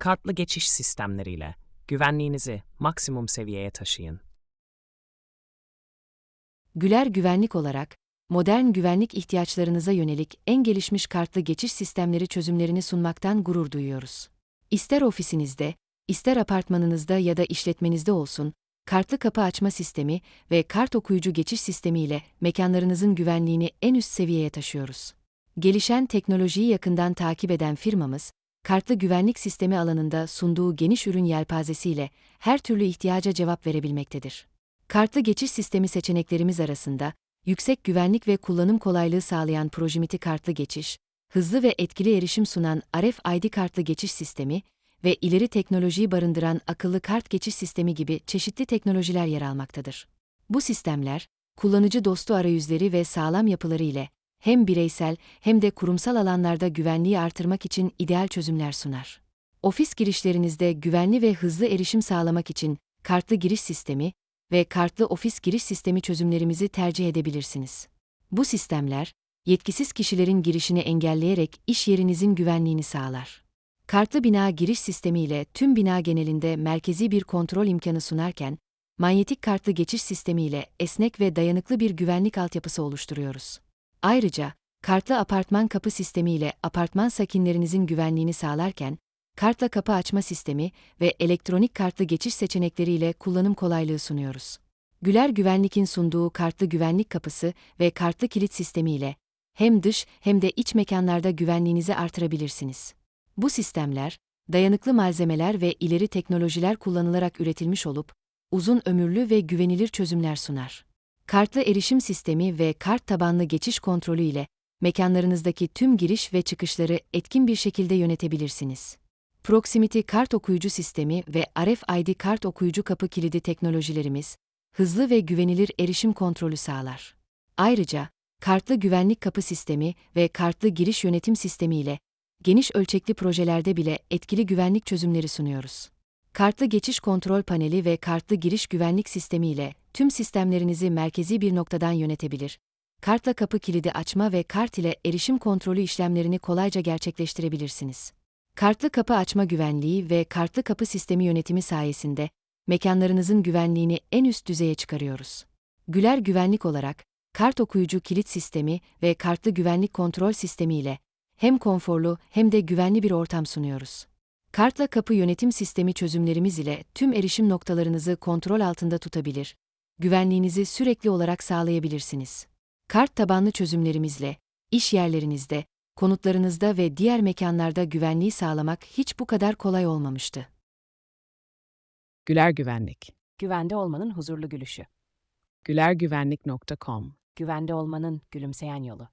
Kartlı geçiş sistemleriyle güvenliğinizi maksimum seviyeye taşıyın. Güler Güvenlik olarak, modern güvenlik ihtiyaçlarınıza yönelik en gelişmiş kartlı geçiş sistemleri çözümlerini sunmaktan gurur duyuyoruz. İster ofisinizde, ister apartmanınızda ya da işletmenizde olsun, kartlı kapı açma sistemi ve kart okuyucu geçiş sistemi ile mekanlarınızın güvenliğini en üst seviyeye taşıyoruz. Gelişen teknolojiyi yakından takip eden firmamız, kartlı güvenlik sistemi alanında sunduğu geniş ürün yelpazesiyle her türlü ihtiyaca cevap verebilmektedir. Kartlı geçiş sistemi seçeneklerimiz arasında, yüksek güvenlik ve kullanım kolaylığı sağlayan Proximity kartlı geçiş, hızlı ve etkili erişim sunan RFID kartlı geçiş sistemi ve ileri teknolojiyi barındıran akıllı kart geçiş sistemi gibi çeşitli teknolojiler yer almaktadır. Bu sistemler, kullanıcı dostu arayüzleri ve sağlam yapıları ile hem bireysel hem de kurumsal alanlarda güvenliği artırmak için ideal çözümler sunar. Ofis girişlerinizde güvenli ve hızlı erişim sağlamak için kartlı giriş sistemi ve kartlı ofis giriş sistemi çözümlerimizi tercih edebilirsiniz. Bu sistemler, yetkisiz kişilerin girişini engelleyerek iş yerinizin güvenliğini sağlar. Kartlı bina giriş sistemi ile tüm bina genelinde merkezi bir kontrol imkanı sunarken, manyetik kartlı geçiş sistemi ile esnek ve dayanıklı bir güvenlik altyapısı oluşturuyoruz. Ayrıca, kartlı apartman kapı sistemi ile apartman sakinlerinizin güvenliğini sağlarken, kartla kapı açma sistemi ve elektronik kartlı geçiş seçenekleriyle kullanım kolaylığı sunuyoruz. Güler Güvenlik'in sunduğu kartlı güvenlik kapısı ve kartlı kilit sistemi ile hem dış hem de iç mekanlarda güvenliğinizi artırabilirsiniz. Bu sistemler, dayanıklı malzemeler ve ileri teknolojiler kullanılarak üretilmiş olup, uzun ömürlü ve güvenilir çözümler sunar. Kartlı erişim sistemi ve kart tabanlı geçiş kontrolü ile mekanlarınızdaki tüm giriş ve çıkışları etkin bir şekilde yönetebilirsiniz. Proximity kart okuyucu sistemi ve RFID kart okuyucu kapı kilidi teknolojilerimiz, hızlı ve güvenilir erişim kontrolü sağlar. Ayrıca, kartlı güvenlik kapı sistemi ve kartlı giriş yönetim sistemi ile geniş ölçekli projelerde bile etkili güvenlik çözümleri sunuyoruz. Kartlı geçiş kontrol paneli ve kartlı giriş güvenlik sistemi ile tüm sistemlerinizi merkezi bir noktadan yönetebilir. Kartla kapı kilidi açma ve kart ile erişim kontrolü işlemlerini kolayca gerçekleştirebilirsiniz. Kartlı kapı açma güvenliği ve kartlı kapı sistemi yönetimi sayesinde mekanlarınızın güvenliğini en üst düzeye çıkarıyoruz. Güler Güvenlik olarak kart okuyucu kilit sistemi ve kartlı güvenlik kontrol sistemi ile hem konforlu hem de güvenli bir ortam sunuyoruz. Kartla kapı yönetim sistemi çözümlerimiz ile tüm erişim noktalarınızı kontrol altında tutabilir, güvenliğinizi sürekli olarak sağlayabilirsiniz. Kart tabanlı çözümlerimizle iş yerlerinizde, konutlarınızda ve diğer mekanlarda güvenliği sağlamak hiç bu kadar kolay olmamıştı. Güler Güvenlik. Güvende olmanın huzurlu gülüşü. gülergüvenlik.com Güvende olmanın gülümseyen yolu.